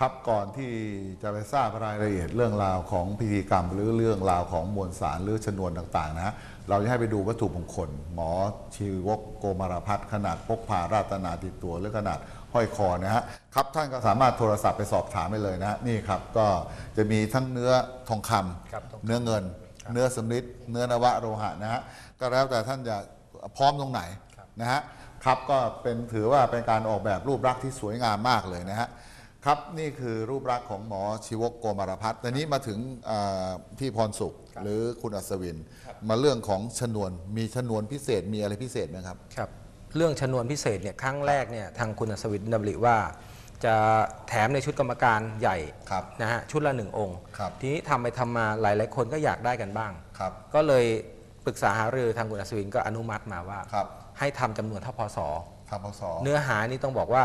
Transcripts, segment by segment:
ครับก่อนที่จะไปทราบรายละเอียดเรื่องราวของพิธีกรรม หรือเรื่องราวของมวลสารหรือชนวนต่างๆนะฮะเราจะให้ไปดูวัตถุมงคล หมอชีวกโกมารพัฒน์ขนาดพกพาราตนาติดตัวหรือขนาดห้อยคอนะฮะครับท่านก็สามารถโทรศัพท์ไปสอบถามไปเลยนะฮะนี่ครับก็จะมีทั้งเนื้อทองคำครับทองคำเนื้อเงิน เนื้อสำริดเนื้อนวะโลหะนะฮะก็แล้วแต่ท่านจะพร้อมตรงไหนนะฮะครับก็เป็นถือว่าเป็นการออกแบบรูปลักษณ์ที่สวยงามมากเลยนะฮะ ครับนี่คือรูปลักษณ์ของหมอชีวกโกมารพัฒน์ตอนนี้มาถึงเอ่อพี่พรสุขหรือคุณอัศวิน มาเรื่องของชนวนมีชนวนพิเศษมีอะไรพิเศษไหมครับ ครับเรื่องชนวนพิเศษเนี่ยครั้งแรกเนี่ยทางคุณอัศวินดำริว่า จะแถมในชุดกรรมการใหญ่ครับนะฮะชุดละหนึ่งองค์ครับ ทีนี้ทำไปทำมาหลายๆคนก็อยากได้กันบ้าง ครับ ก็เลยปรึกษาหารือทางคุณอัศวินก็อนุมัติมาว่า ครับให้ทำจำนวนเท่าพศ ทำพศเนื้อหานี่ต้องบอกว่า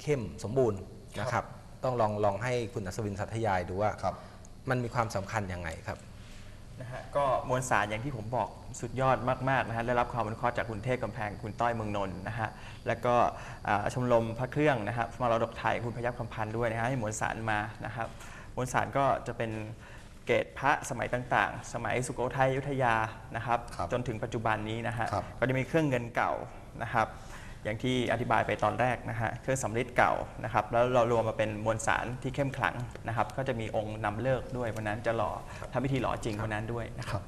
เข้มสมบูรณ์ นะครับ ต้องลองลองให้คุณอัศวินสัทยายดูว่าครับ มันมีความสำคัญยังไงครับ นะฮะก็มวลสารอย่างที่ผมบอกสุดยอดมากๆนะฮะได้รับความอนุเคราะห์จากคุณเทพกำแพงคุณต้อยเมืองนนท์นะฮะแล้วก็อ่าชมรมพระเครื่องนะครับมรดกไทยคุณพยัคฆ์คำพันธ์ด้วยนะฮะให้มวลสารมานะครับมวลสารก็จะเป็นเกตพระสมัยต่างๆ สมัยสุโขทัยอยุธยานะครับครับจนถึงปัจจุบันนี้นะฮะครับ ก็จะมีเครื่องเงินเก่านะครับ อย่างที่อธิบายไปตอนแรกนะฮะเครื่องสำริดเก่านะครับแล้วเรารวมมาเป็นมวลสารที่เข้มขลังนะครับ ก็จะมีองค์นำเลิกด้วยวันนั้นจะหล่อทำพิธีหล่อจริงวันนั้นด้วยนะครับ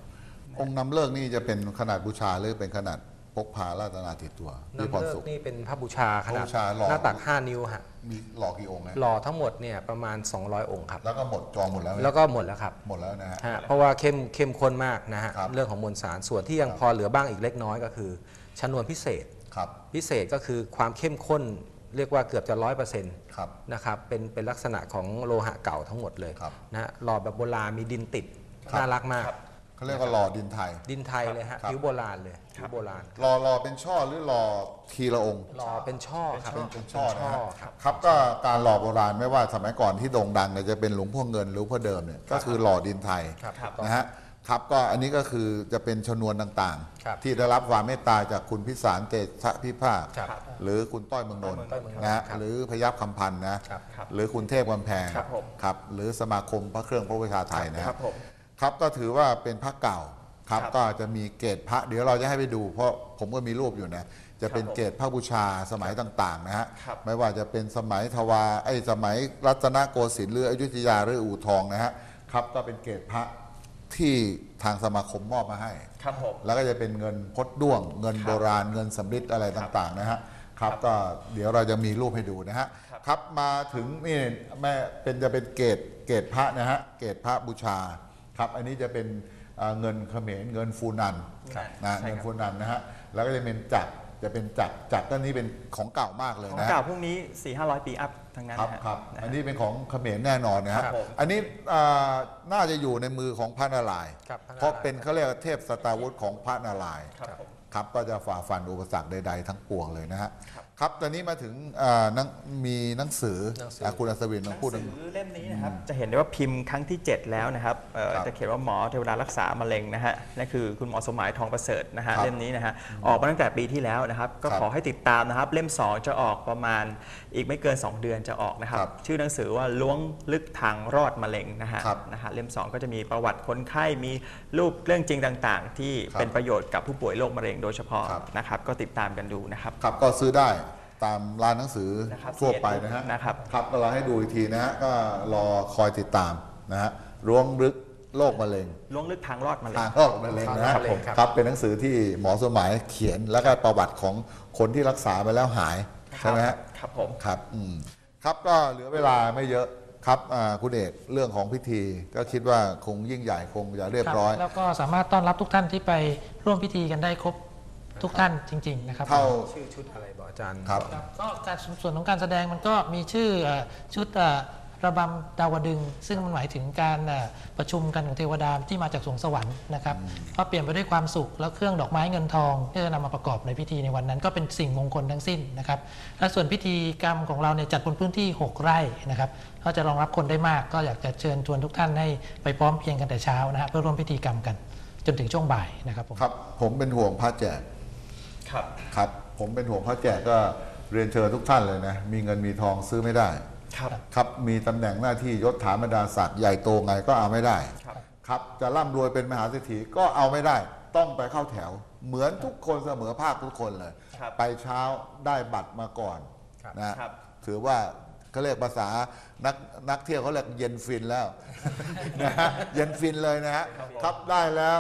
องค์นำเลิกนี่จะเป็นขนาดบูชาหรือเป็นขนาดพกพาราตนาติดตัวพี่พน้ำรเลิสุกขนี่เป็นพระบูชาขนาดพระบูชาหล่อ หน้าตัก 5 นิ้วฮะมีหลอกกี่องค์นะหล่อทั้งหมดเนี่ยประมาณ 200 องค์ครับ แล้วก็หมดจองหมดแล้วไหมแล้วก็หมดแล้วครับหมดแล้วนะฮะ ฮะเพราะว่าเข้มเข้มข้นมากนะฮะครับ เรื่องของมวลสารส่วนที่ยังครับพอเหลือบ้างอีกเล็กน้อยก็คือชนวนพิเศษ ครับพิเศษก็คือความเข้มข้นเรียกว่าเกือบจะร้อยเปอร์เซ็นต์ครับนะครับเป็นเป็นลักษณะของโลหะเก่าทั้งหมดเลยครับนะฮะหล่อแบบโบราณมีดินติดครับ น่ารักมาก เขาเรียกว่าหล่อดินไทย ดินไทยเลยฮะครับ ผิวโบราณเลยผิวโบราณหล่อหล่อเป็นช่อหรือหล่อทีละองค์ หล่อเป็นช่อครับเป็นเป็นช่อนะฮะครับ ครับก็การหล่อโบราณไม่ว่าสมัยก่อนที่โด่งดังเนี่ยจะเป็นหลวงพ่อเงินหรือหลวงพ่อเดิมเนี่ยก็คือหล่อดินไทยครับครับนะฮะ ครับก็อันนี้ก็คือจะเป็นชนวนต่างครับๆ ที่ได้รับความเมตตาจากคุณพิสารเตชะพิภาคครับหรือคุณต้อยเมืองนนท์ต้อยเมืองนนท์นะฮะครับหรือพยัคฆ์คำพันธ์นะครับครับหรือคุณเทพกำแพงครับผม ครับหรือสมาคมพระเครื่องพระวิชาไทยนะคครัรับบผม ครับก็ถือว่าเป็นพระเก่าครับครับก็จะมีเกตพระเดี๋ยวเราจะให้ไปดู เพราะผมก็มีรูปอยู่นะจะเป็นครับผมเกตพระบูชาสมัยต่างๆนะฮะครับไม่ว่าจะเป็นสมัยทวาไอ้สมัยรัตนโกสินทร์หรืออยุธยาหรืออู่ทองนะฮะครับก็เป็นเกตพระ ที่ทางสมาคมมอบมาให้ ครับผม แล้วก็จะเป็นเงินพดด้วง เงินครับโบราณเงินสำริดอะไรต่างๆนะฮะครับก็เดี๋ยวเราจะมีรูปให้ดูนะฮะครับครับมาถึงนี่แม่เป็นจะเป็นเกตเกตพระนะฮะเกตพระบูชาครับ อันนี้จะเป็นเอ่อเงินเขมรเงินฟูนันครับนะใช่เงินครับฟูนันนะฮะแล้วก็จะเป็นจักร จะเป็นจักรจักรก็นี้เป็นของเก่ามากเลยของนะฮะ เก่าพวกนี้ 4 5 0 0 ปีอัพทั้งนั้นครับนะฮะครับนะฮะ อันนี้เป็นของเขมรแน่นอนนะฮะครับผมอันนี้อ่าน่าจะอยู่ในมือของพระนารายณ์ครับพระนารายณ์ เพราะเป็นเขาเรียกว่าเทพสตาวุธของพระนารายณ์ครับผม ครับก็จะฝ่าฟันอุปสรรคใด ๆ ทั้งปวงเลยนะฮะครับ ครับ ตอนนี้มาถึงอ่านังมีหนังสือหนังสืออะคุณอัศวินหลนัองงพูดสืถึงอเล่มนี้นะครับจะเห็นได้ว่าพิมพ์ครั้งที่ 7 แล้วนะครับเอ่อครับจะเขียนว่าหมอเทวดารักษามะเร็งนะฮะนั่นคือคุณหมอสมหมายทองประเสริฐนะฮะครับเล่มนี้นะฮะออกมาตั้งแต่ปีที่แล้วนะครับ ก็ครับขอให้ติดตามนะครับ เล่ม 2 จะออกประมาณอีกไม่เกิน 2 เดือนจะออกนะครับครับชื่อหนังสือว่าล้วงลึกทางรอดมะเร็งนะฮะครับนะฮะเล่ม 2 ก็จะมีประวัติคนไข้มีรูปเรื่องจริงต่าง ๆ ที่ครับเป็นประโยชน์กับผู้ป่วยโรคมะเร็งโดยเฉพาะครับนะครับก็ติดตามกันดูนะครับ ครับก็ซื้อได้ ตามร้านหนังสือนะครับทั่วไปนะฮะนะครับ ครับก็เราให้ดูอีกทีนะฮะก็รอคอยติดตามนะฮะล้วงลึกโรคมะเร็งล้วงลึกทางรอดมะเร็ทางงโรคมะเร็งนะฮะครับผมครับครับเป็นหนังสือที่หมอสมหมายเขียนแล้วก็ประวัติของคนที่รักษาไปแล้วหายใช่ไหมฮะครับผมครับอืมครับก็เหลือเวลาไม่เยอะครับอ่าคุณเอกเรื่องของพิธีก็คิดว่าคงยิ่งใหญ่คงจะเรียบร้อย แล้วก็สามารถต้อนรับทุกท่านที่ไปร่วมพิธีกันได้ครบ ทุกท่านจริง ๆ นะครับ เท่า ชื่อชุดอะไรบอกอาจารย์ ครับ ครับก็การส่วนของการแสดงมันก็มีชื่อเอ่อชุดเอ่อระบำดาวดึง ซึ่งมันหมายถึงการเอ่อประชุมกันของเทวดาที่มาจากสวงสวรรค์นะครับก็เปลี่ยนไปด้วยความสุขแล้วเครื่องดอกไม้เงินทองที่จะนำมาประกอบในพิธีในวันนั้น ก็เป็นสิ่งมงคลทั้งสิ้นนะครับและส่วนพิธีกรรมของเราเนี่ยจัดบนพื้นที่ 6 ไร่นะครับก็จะรองรับคนได้มาก ก็อยากจะเชิญชวนทุกท่านให้ไปพร้อมเพรียงกันแต่เช้านะฮะเพื่อร่วมพิธีกรรมกัน จนถึงช่วงบ่ายนะครับผม ครับ ผมเป็นห่วงพระแจก ครับครับ ผมเป็นห่วงพระแจกก็เรียนเชิญทุกท่านเลยนะ มีเงินมีทองซื้อไม่ได้ ครับ ครับมีตำแหน่งหน้าที่ยศถาบรรดาศักดิ์ใหญ่โตไงก็เอาไม่ได้ ครับ ครับจะร่ำรวยเป็นมหาเศรษฐีก็เอาไม่ได้ ต้องไปเข้าแถว เหมือนทุกคนเสมอภาคทุกคนเลย ครับไปเช้าได้บัตรมาก่อนครับ นะครับ ถือว่าเขาเรียกภาษานักนักเที่ยวเขาเรียกเย็นฟินแล้ว นะฮะเย็นฟินเลยนะฮะครับได้แล้ว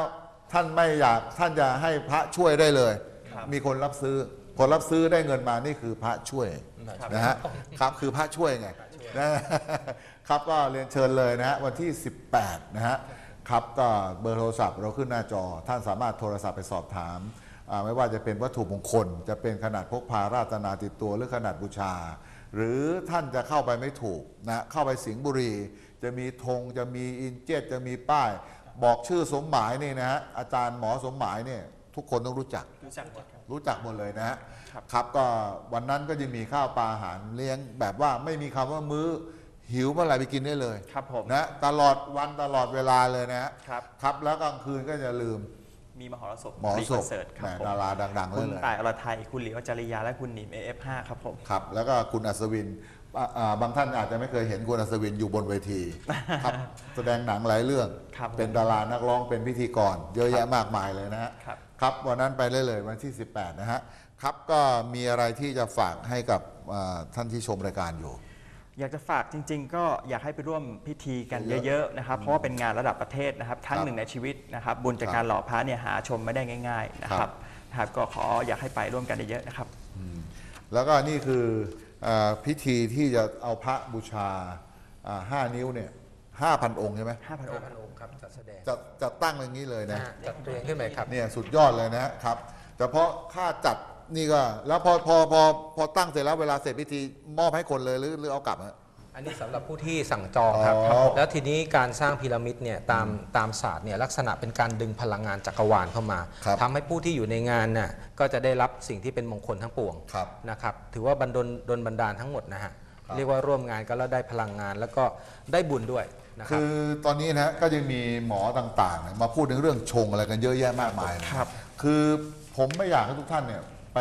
ท่านไม่อยากท่านจะให้พระช่วยได้เลยครับ มีคนรับซื้อ คนรับซื้อได้เงินมานี่คือพระช่วยครับนะฮะครับคือพระช่วยไงนะครับก็เรียนเชิญเลยนะฮะวันที่ 18 นะฮะครับก็เบอร์โทรศัพท์เราขึ้นหน้าจอ ท่านสามารถโทรศัพท์ไปสอบถามอ่าไม่ว่าจะเป็นวัตถุมงคล จะเป็นขนาดพกพาราตนาติดตัวหรือขนาดบูชา หรือท่านจะเข้าไปไม่ถูกนะเข้าไปสิงห์บุรี จะมีธงจะมีอินเจตจะมีป้าย บอกชื่อสมหมายนี่นะฮะอาจารย์หมอสมหมายเนี่ย ทุกคนต้องรู้จัก รู้จักหมดครับ รู้จักหมดเลยนะฮะครับ ครับก็วันนั้นก็จะมีข้าวปลาอาหารเลี้ยง แบบว่าไม่มีคำว่ามื้อหิวเมื่อไหร่ไปกินได้เลยครับผมนะตลอดวันตลอดเวลาเลยนะฮะครับ ครับแล้วกลางคืนก็จะลืมมีมหรสพหมอฟรีศคพอนเสิร์ตคแหรับมผมดาราดัง ๆ เลคุยณเลย ต่ายอรไทย คุณหลิวอจริยา และคุณหนิม AF5 ครับผม ครับแล้วก็คุณอัศวินอ่าอ่าบางท่านอาจจะไม่เคยเห็นคุณอัศวินอยู่บนเวที ครับแสดงหนังหลายเรื่อง ครับเป็นดารานักร้องเป็นพิธีกร เยอะแยะมากมายเลยนะฮะครับ ครับวันนั้นไปเลยเลยวันที่ 18 นะฮะครับก็มีอะไรที่จะฝากให้กับอ่าท่านที่ชมรายการอยู่ อยากจะฝากจริง ๆ ก็อยากให้ไปร่วมพิธีกันเยอะๆนะครับเพราะว่าเป็นงานระดับประเทศนะครับครั้งหนึ่งในชีวิตนะครับบุญจากการหล่อพระเนี่ยหาชมไม่ได้ง่าย ๆนะคครัรับบนะครับก็ขออยากให้ไปร่วมกันเยอะๆนะครับแล้วก็นี่คืออาพิธีที่จะเอาพระบูชาอ่าห้านิ้วเนี่ย ห้าพันองค์ใช่ไหม5,000องค์ 5,000องค์ครับจัดแสดงจะจะตั้งอย่างนี้เลยนะนะฮะจัดเรียงขึ้นไปครับ เนี่ยสุดยอดเลยนะครับแต่เพราะค่าจัดนี่ก็แล้วพอพอพอพอตั้งเสร็จแล้วเวลาเสร็จพิธีมอบให้คนเลยหรือหรือเอากลับฮะ อันนี้สำหรับผู้ที่สั่งจองครับ อ๋อ แล้วทีนี้การสร้างพีระมิดเนี่ยตามตามศาสตร์เนี่ยลักษณะเป็นการดึงพลังงานจักรวาลเข้ามาครับ ทำให้ผู้ที่อยู่ในงานน่ะก็จะได้รับสิ่งที่เป็นมงคลทั้งปวงครับ นะครับ ถือว่าบันดลดลบันดาลทั้งหมดนะฮะครับ เรียกว่าร่วมงานก็แล้วได้พลังงาน แล้วก็ได้บุญด้วยนะครัคืบ อตอนนี้นะก็จะมีหมอต่างๆเนี่ยมาพูดถึงเรื่องชงอะไรกันเยอะแยะมากมายนะครับ คือผมไม่อยากให้ทุกท่านเนี่ยไป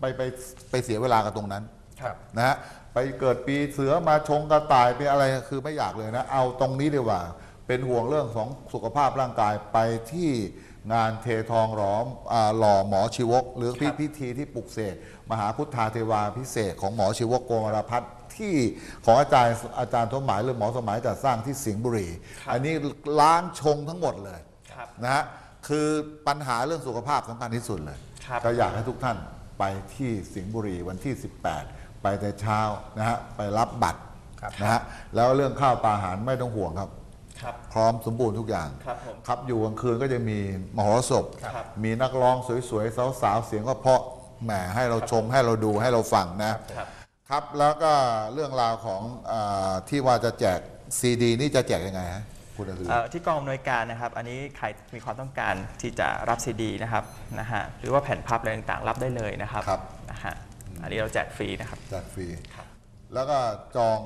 ไปไปไปเสียเวลากับตรงนั้น ครับ นะฮะไปเกิดปีเสือมาชงกระต่ายไปอะไรคือไม่อยากเลยนะ เอาตรงนี้ดีกว่า เป็นห่วงเรื่องของสุขภาพร่างกายไปที่ งานเททองหลอมอ่าหล่อหมอชีวก หรือพิพิธีที่ปลุกเสกมหาพุทธาเทวาพิเศษกของหมอชีวกโกมารพัฒน์ที่ของอาจารย์อาจารย์สมหมายหรือหมอสมหมายจัดสร้างที่สิงห์บุรี อันนี้ล้างชงทั้งหมดเลยครับนะฮะคือปัญหาเรื่องสุขภาพสำคัญที่สุดเลยครับ ก็อยากให้ทุกท่านไปที่สิงห์บุรีวันที่ 18 ไปแต่เช้านะฮะไปรับบัตรครับนะฮะแล้วเรื่องข้าวปลาอาหารไม่ต้องห่วงครับ ครับพร้อมสมบูรณ์ทุกอย่าง ครับผมครับอยู่กลางคืนก็จะมีมหรสพ ครับมีนักร้องสวยๆ สาวๆ เสียงก็เพราะแหมให้เราชมให้เราดูให้เราฟังนะครับ ครับแล้วก็เรื่องราวของอาที่ว่าจะแจกซีดีนี่จะแจกยังไงฮะคุณอสุริเอ่อที่กองอำนวยการนะครับ อันนี้ใครมีความต้องการที่จะรับซีดีนะครับนะฮะหรือว่าแผ่นพับอะไรต่างๆ รับได้เลยนะครับครับ นะฮะอันนี้เราแจกฟรีนะครับแจกฟรีครับแล้วก็จอง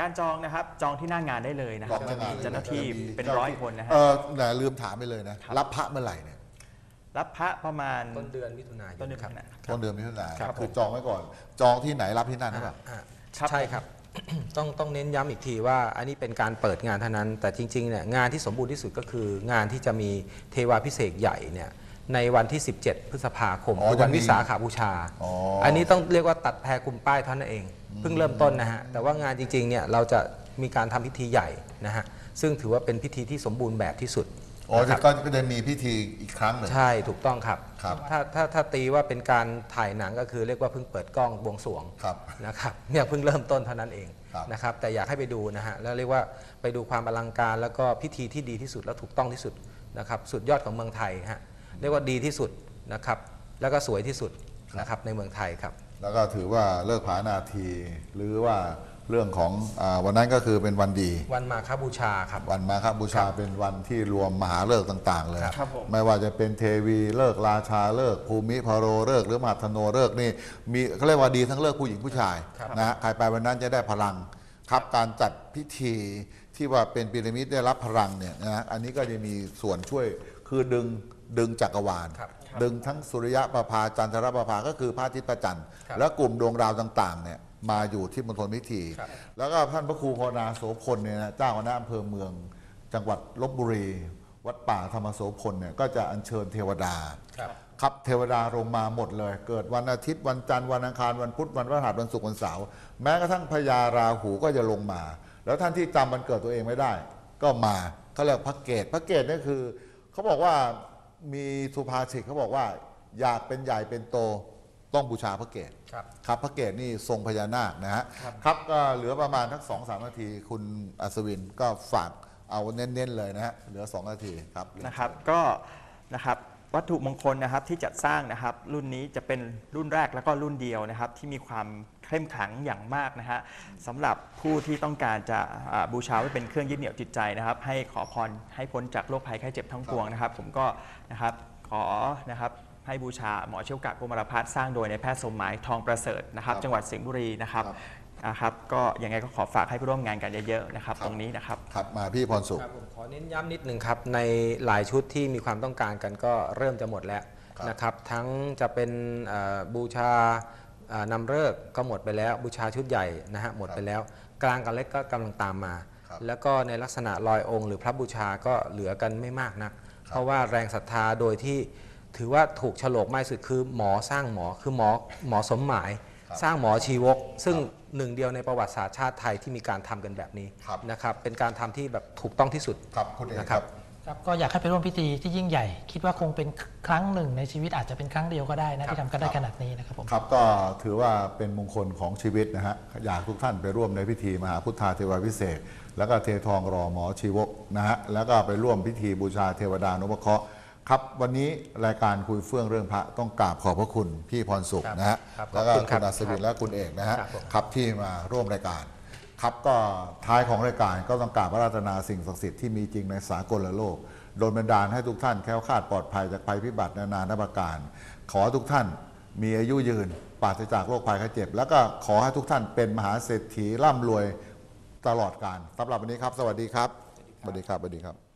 การจองนะครับจองที่หน้างานได้เลยนะครับจองหจะน้างามีนเจ้าหน้าที่เป็นร้อยคนนะฮะ เออแต่ลืมถามไปเลยนะครับรับพระเมื่อไหร่เนี่ยรับพระประมาณต้นเดือนมิถุนายนต้นเดือนครับมิถุนายนต้นเดือนมิถุนายนครับ คือผมจองไว้ก่อน จองที่ไหนรับที่นั่นหรือเปล่าอ่าครับ ใช่ครับ ต้องต้องเน้นย้ำอีกทีว่าอันนี้เป็นการเปิดงานเท่านั้น แต่จริงๆเนี่ยงานที่สมบูรณ์ที่สุดก็คืองานที่จะมีเทวาพิเศษกใหญ่เนี่ย ในวันที่ 17 พฤษภาคมอ๋อคือวันจะมีวิสาขาบูชา อ๋ออันนี้ต้องเรียกว่าตัดแพรคุมป้ายเท่านั้นเอง เพิ่งเริ่มต้นนะฮะ แต่ว่างานจริงๆเนี่ยเราจะมีการทำพิธีใหญ่นะฮะ ซึ่งถือว่าเป็นพิธีที่สมบูรณ์แบบที่สุดอ๋อนะคจะรับก็ก็จะมีพิธีอีกครั้งหนึ่ง ใช่ถูกต้องครับ ครับถ้าถ้าถ้าตีว่าเป็นการถ่ายหนังก็คือเรียกว่าเพิ่งเปิดกล้องบวงสรวงครับนะครับเนี่ยเพิ่งเริ่มต้นเท่านั้นเองครับนะครับ แต่อยากให้ไปดูนะฮะแล้วเรียกว่าไปดูความอลังการแล้วก็พิธีที่ดีที่สุดและถูกต้องที่สุดนะครับสุดยอดของเมืองไทยฮะ เรียกว่าดีที่สุดนะครับ แล้วก็สวยที่สุดนะครับในเมืองไทยครับ แล้วก็ถือว่าเลิกผานาที หรือว่าเรื่องของอาวันนั้นก็คือเป็นวันดี วันมาคบูชาครับ วันมาคบูชาเป็นวันที่รวมมหาเลิกษ์ต่าง ๆ เลยครับผมไม่ว่าจะเป็นเทวีเลิกษ์ราชาเลิกษ์ภูมิพโรเลิกษ์หรือมหาธโนเลิกษ์นี่มีเขาเรียกว่าดีทั้งเลิกษ์ผู้หญิงผู้ชายครับนะฮะใครไปวันนั้นจะได้พลังครับการจัดพิธีที่ว่าเป็นพีระมิดได้รับพลังเนี่ยนะฮะอันนี้ก็จะมีส่วนช่วยคือดึง ดึงจักรวาลครับดึงทั้งสุริยะประภาจันทรประภาก็คือพระอาทิตย์พระจันทร์ครับและกลุ่มดวงดาวต่างๆเนี่ยมาอยู่ที่มณฑลพิธี ครับ แล้วก็ท่านพระครูพนาโสพลเนี่ยนะเจ้าคณะอำเภอเมือง จังหวัดลบบุรี วัดป่าธรรมโสพลเนี่ยก็จะอัญเชิญเทวดา ครับ ครับเทวดาลงมาหมดเลย เกิดวันอาทิตย์วันจันทร์วันอังคารวันพุธวันพฤหัสวันศุกร์วันเสาร์แม้กระทั่งพญาราหูก็จะลงมา แล้วท่านที่จำวันเกิดตัวเองไม่ได้ ก็มาเขาเรียกพระเกตพระเกตนี่คือเขาบอกว่า มีสุภาษิตเขาบอกว่า อยากเป็นใหญ่เป็นโตต้องบูชาพระเกตครับ ครับพระเกตนี่ทรงพญานาคนะฮะครับก็เหลือประมาณทักสองสามนาที คุณอัศวินก็ฝากเอาเน้นๆเลยนะฮะเหลือสองนาทีครับ นะครับก็นะครับวัตถุมงคลนะครับที่จัดสร้างนะครับ รุ่นนี้จะเป็นรุ่นแรกแล้วก็รุ่นเดียวนะครับ ที่มีความ เข้มขลังอย่างมากนะฮะสำหรับผู้ที่ต้องการจะอ่าบูชาไว้เป็นเครื่องยึดเหนี่ยวจิตใจนะครับ ให้ขอพรให้พ้นจากโรคภัยไข้เจ็บทั้งปวงนะครับ ผมก็นะครับขอนะครับให้บูชาหมอเชี่ยวกะกุมารพัฒน์สร้างโดยในายแพทย์สมหมายทองประเสริฐนะครับครับจังหวัดสิงห์บุรีนะครับครับนะครับก็ยังไงก็ขอฝากให้ผู้ร่วมงานกันเยอะๆนะครับครับตรงนี้นะครับครับมาพี่พรสุขครับผมขอเน้นย้ำนิดหนึ่งครับ ในหลายชุดที่มีความต้องการกันก็เริ่มจะหมดแล้วครับนะครับ ทั้งจะเป็นเอ่อบูชาเอ่อ นำเลิกษ์ก็หมดไปแล้วบูชาชุดใหญ่นะฮะหมดไปแล้ว กลางกับเล็กก็กำลังตามมาครับแล้วก็ในลักษณะลอยองค์ หรือพระบูชาก็เหลือกันไม่มากนัก เพราะว่าแรงศรัทธาโดยที่ถือว่าถูกโฉลกมากที่สุดคือหมอสร้างหมอคือหมอหมอสมหมายครับสร้างหมอชีวก ซึ่งหนึ่งเดียวในประวัติศาสตร์ชาติไทยที่มีการทำกันแบบนี้ครับนะครับเป็นการทำที่แบบถูกต้องที่สุดครับคุณเอกนะคครัรับบ ครับก็อยากให้ไปร่วมพิธีที่ยิ่งใหญ่ คิดว่าคงเป็นครั้งหนึ่งในชีวิตอาจจะเป็นครั้งเดียวก็ได้นะที่ทำกันได้ขนาดนี้นะครับผมครับก็ถือว่าเป็นมงคลของชีวิตนะฮะอยากทุกท่านไปร่วมในพิธีมหาพุทธาเทวาพิเศษกแล้วก็เททองรอหมอชีวกนะฮะแล้วก็ไปร่วมพิธีบูชาเทวดานุปเคราะห์ครับวันนี้รายการคุยเฟื่องเรื่องพระต้องกราบขอบพระคุณพี่พรสุขนะฮะครับแล้วก็ขอบคุณคคุรับณอัศวินและคุณเอกนะฮะครับผมครับที่มาร่วมรายการ ครับก็ท้ายของรายการก็ต้องกราบพระราตนาสิ่งศักดิ์สิทธิ์ที่มีจริงในสากลโลก โดนบันดาลให้ทุกท่านแค้วคลาดปลอดภัยจากภัยพิบัตินานานาประการ ขอให้ทุกท่านมีอายุยืนปราศจากโรคภัยไข้เจ็บ แล้วก็ขอให้ทุกท่านเป็นมหาเศรษฐีร่ำรวยตลอดกาลสำหรับวันนี้ครับ สวัสดีครับ สวัสดีครับสวัสดีครับ